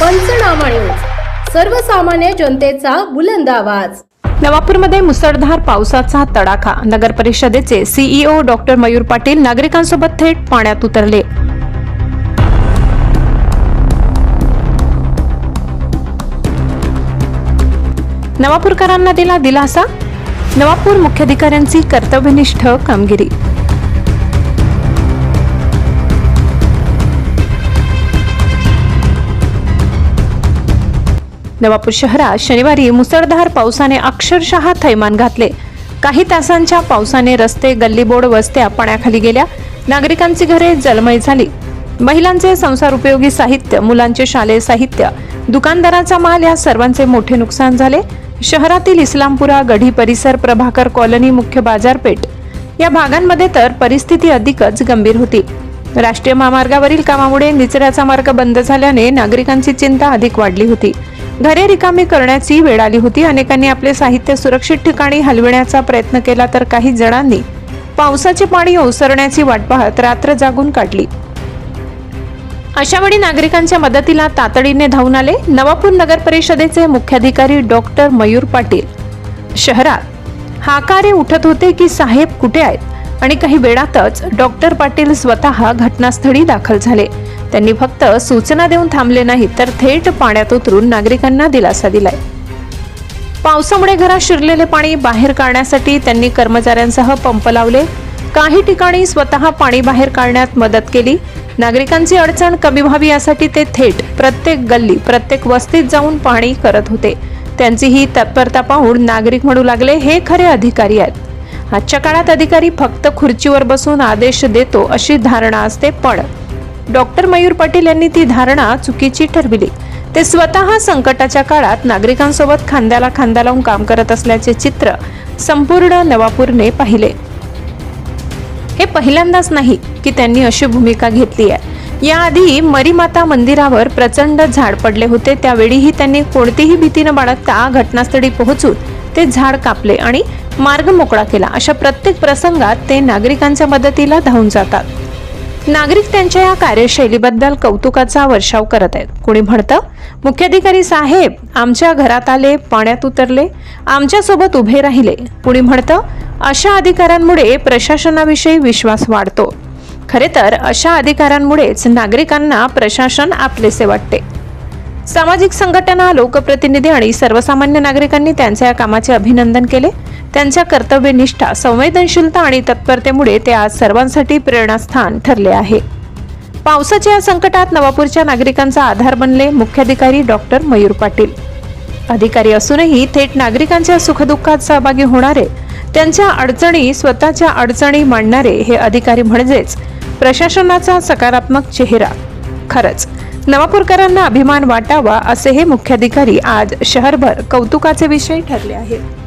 पंचनामा न्यूज सर्वसामान्य जनतेचा बुलंद आवाज. नवापूरमध्ये मुसळधार पावसाचा तडाखा. नगर परिषदेचे सीईओ डॉक्टर मयूर पाटील नागरिकांसोबत थेट पाण्यात उतरले. नवापूरकरांना दिला दिलासा? नवापूर मुख्याधिकाऱ्यांची कर्तव्यनिष्ठ कामगिरी. नवापूर शहरात शनिवारी मुसळधार पावसाने अक्षरशः थैमान घातले. काही तासांच्या पावसाने रस्ते गल्लीबोड वस्त्या पाण्याखाली गेल्या. नागरिकांची घरे जलमय झाली. महिलांचे संसार उपयोगी साहित्य मुलांचे शालेय साहित्य दुकानदाराचा माल या सर्वांचे मोठे नुकसान झाले. शहरातील इस्लामपुरा गढी परिसर प्रभाकर कॉलनी मुख्य बाजारपेठ या भागांमध्ये तर परिस्थिती अधिकच गंभीर होती. राष्ट्रीय महामार्गावरील कामामुळे निचऱ्याचा मार्ग बंद झाल्याने नागरिकांची चिंता अधिक वाढली होती. घरे रिकामी करण्याची वेळ आली होती. अनेकांनी आपले साहित्य सुरक्षित ठिकाणी हलविण्याचा प्रयत्न केला तर काही जणांनी पावसाचे पाणी ओसरण्याची वाट पाहत रात्र जागून काढली. अशावेळी नागरिकांच्या मदतीला तातडीने धावून आले. नवापूर नगर परिषदेचे मुख्याधिकारी डॉक्टर मयूर पाटील. शहरात हाकारे उठत होते की साहेब कुठे आहेत? आणि काही वेळातच डॉक्टर पाटील स्वतः घटनास्थळी दाखल झाले. त्यांनी फक्त सूचना देऊन थांबले नाही तर थेट पाण्यात उतरून नागरिकांना दिलासा दिलाय. पावसामुळे घरात शिरलेले पाणी बाहेर काढण्यासाठी त्यांनी कर्मचाऱ्यांसह पंप लावले. काही ठिकाणी स्वतः पाणी बाहेर काढण्यात मदत केली. नागरिकांची अडचण कमी व्हावी यासाठी ते थेट प्रत्येक गल्ली प्रत्येक वस्तीत जाऊन पाणी करत होते. त्यांची ही तत्परता पाहून नागरिक म्हणू लागले हे खरे अधिकारी आहेत. आजच्या काळात अधिकारी फक्त खुर्चीवर बसून आदेश देतो अशी धारणा असते पण डॉक्टर मयूर पाटील यांनी ती धारणा चुकीची ठरविली. ते स्वतः संकटाच्या काळात नागरिकांसोबत खांद्याला खांदा लावून काम करत असल्याचे चित्र संपूर्ण नवापूरने पाहिले. हे पहिल्यांदाच नाही की त्यांनी अशी भूमिका घेतली आहे. याआधी मरीमाता मंदिरावर प्रचंड झाड पडले होते. त्यावेळीही त्यांनी कोणतीही भीती न बाळगता घटनास्थळी पोहोचून ते झाड कापले आणि मार्ग मोकळा केला. अशा प्रत्येक प्रसंगात ते नागरिकांच्या मदतीला धावून जातात. नागरिक त्यांच्या या कार्यशैलीबद्दल कौतुकाचा वर्षाव करत आहेत. कोणी म्हणतं मुख्याधिकारी साहेब आमच्या घरात आले पाण्यात उतरले आमच्यासोबत उभे राहिले. कुणी म्हणतं अशा अधिकाऱ्यांमुळे प्रशासनाविषयी विश्वास वाढतो. खरे तर अशा अधिकाऱ्यांमुळेच नागरिकांना प्रशासन आपलेसे वाटते. सामाजिक संघटना लोकप्रतिनिधी आणि सर्वसामान्य नागरिकांनी त्यांच्या या कामाचे अभिनंदन केले. त्यांच्या कर्तव्यनिष्ठा संवेदनशीलता आणि तत्परतेमुळे ते आज सर्वांसाठी प्रेरणास्थान ठरले आहे. पावसाच्या या संकटात नवापूरच्या नागरिकांचा आधार बनले मुख्याधिकारी डॉक्टर मयूर पाटील. अधिकारी असूनही थेट नागरिकांच्या सुखदुःखात सहभागी होणारे त्यांच्या अडचणी स्वतःच्या अडचणी मांडणारे हे अधिकारी म्हणजेच प्रशासनाचा सकारात्मक चेहरा. खरंच नवापूरकरांना अभिमान वाटावा असे हे मुख्याधिकारी आज शहरभर कौतुकाचे विषय ठरले आहेत.